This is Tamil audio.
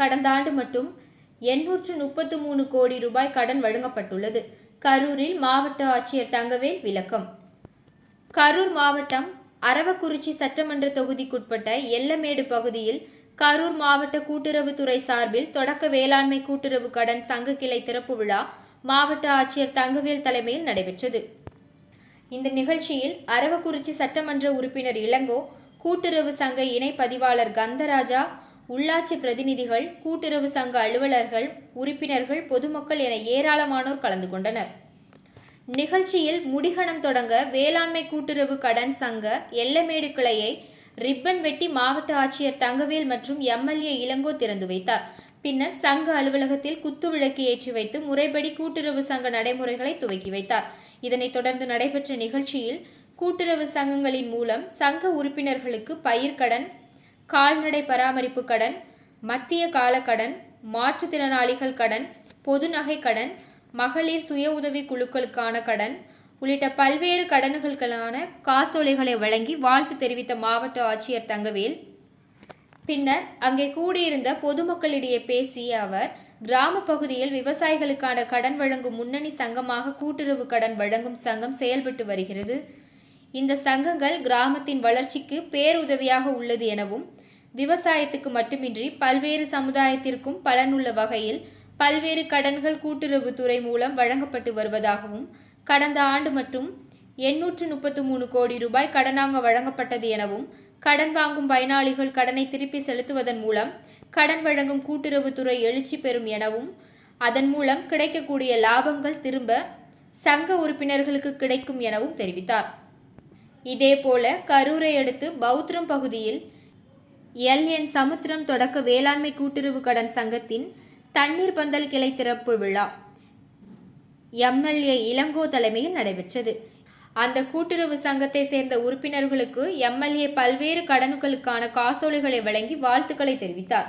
கடந்த ஆண்டு மட்டும் எண்ணூற்று முப்பத்து மூணு கோடி ரூபாய் கடன் வழங்கப்பட்டுள்ளது. கரூரில் மாவட்ட ஆட்சியர் தங்கவேல் விளக்கம். கரூர் மாவட்டம் அரவக்குறிச்சி சட்டமன்ற தொகுதிக்குட்பட்ட எல்லமேடு பகுதியில் கரூர் மாவட்ட கூட்டுறவுத்துறை சார்பில் தொடக்க வேளாண்மை கூட்டுறவு கடன் சங்க கிளை திறப்பு விழா மாவட்ட ஆட்சியர் தங்கவேல் தலைமையில் நடைபெற்றது. இந்த நிகழ்ச்சியில் அரவக்குறிச்சி சட்டமன்ற உறுப்பினர் இளங்கோ கூட்டுறவு சங்க இணை பதிவாளர் கந்தராஜா உள்ளாட்சி பிரதிநிதிகள் கூட்டுறவு சங்க அலுவலர்கள் உறுப்பினர்கள் பொதுமக்கள் என ஏராளமானோர் கலந்து கொண்டனர். நிகழ்ச்சியில் முடிகணம் தொடங்க வேளாண்மை கூட்டுறவு கடன் சங்க எல்லமேடு கிளையை ரிப்பன் வெட்டி மாவட்ட ஆட்சியர் தங்கவேல் மற்றும் எம்எல்ஏ இளங்கோ திறந்து வைத்தார். பின்னர் சங்க அலுவலகத்தில் குத்துவிளக்கு ஏற்றி வைத்து முறைப்படி கூட்டுறவு சங்க நடைமுறைகளை துவக்கி வைத்தார். இதனைத் தொடர்ந்து நடைபெற்ற நிகழ்ச்சியில் கூட்டுறவு சங்கங்களின் மூலம் சங்க உறுப்பினர்களுக்கு பயிர்க்கடன் கால்நடை பராமரிப்பு கடன் மத்திய கால கடன் மாற்றுத்திறனாளிகள் கடன் பொது நகை கடன் மகளிர் சுய உதவி குழுக்களுக்கான கடன் உள்ளிட்ட பல்வேறு கடன்களுக்கான காசோலைகளை வழங்கி வாழ்த்து தெரிவித்த மாவட்ட ஆட்சியர் தங்கவேல். பின்னர் அங்கே கூடியிருந்த பொதுமக்களிடையே பேசிய அவர் கிராம பகுதியில் விவசாயிகளுக்கான கடன் வழங்கும் முன்னணி சங்கமாக கூட்டுறவு கடன் வழங்கும் சங்கம் செயல்பட்டு வருகிறது. இந்த சங்கங்கள் கிராமத்தின் வளர்ச்சிக்கு பேருதவியாக உள்ளது எனவும் விவசாயத்துக்கு மட்டுமின்றி பல்வேறு சமுதாயத்திற்கும் பலனுள்ள வகையில் பல்வேறு கடன்கள் கூட்டுறவு துறை மூலம் வழங்கப்பட்டு வருவதாகவும் கடந்த ஆண்டு மட்டும் எண்ணூற்று முப்பத்து மூணு கோடி ரூபாய் கடனாக வழங்கப்பட்டது எனவும் கடன் வாங்கும் பயனாளிகள் கடனை திருப்பி செலுத்துவதன் மூலம் கடன் வழங்கும் கூட்டுறவுத்துறை எழுச்சி பெறும் எனவும் அதன் மூலம் கிடைக்கக்கூடிய லாபங்கள் திரும்ப சங்க உறுப்பினர்களுக்கு கிடைக்கும் எனவும் தெரிவித்தார். இதேபோல கரூரை அடுத்து பௌத்ரம் பகுதியில் எல் என் சமுத்திரம் தொடக்க வேளாண்மை கூட்டுறவு கடன் சங்கத்தின் தண்ணீர் பந்தல் கிளை திறப்பு விழா. எம்எல்ஏ இளங்கோ தலைமையில் நடைபெற்றது. அந்த கூட்டுறவு சங்கத்தை சேர்ந்த உறுப்பினர்களுக்கு எம்எல்ஏ பல்வேறு கடன்களுக்கான காசோலைகளை வழங்கி வாழ்த்துக்களை தெரிவித்தார்.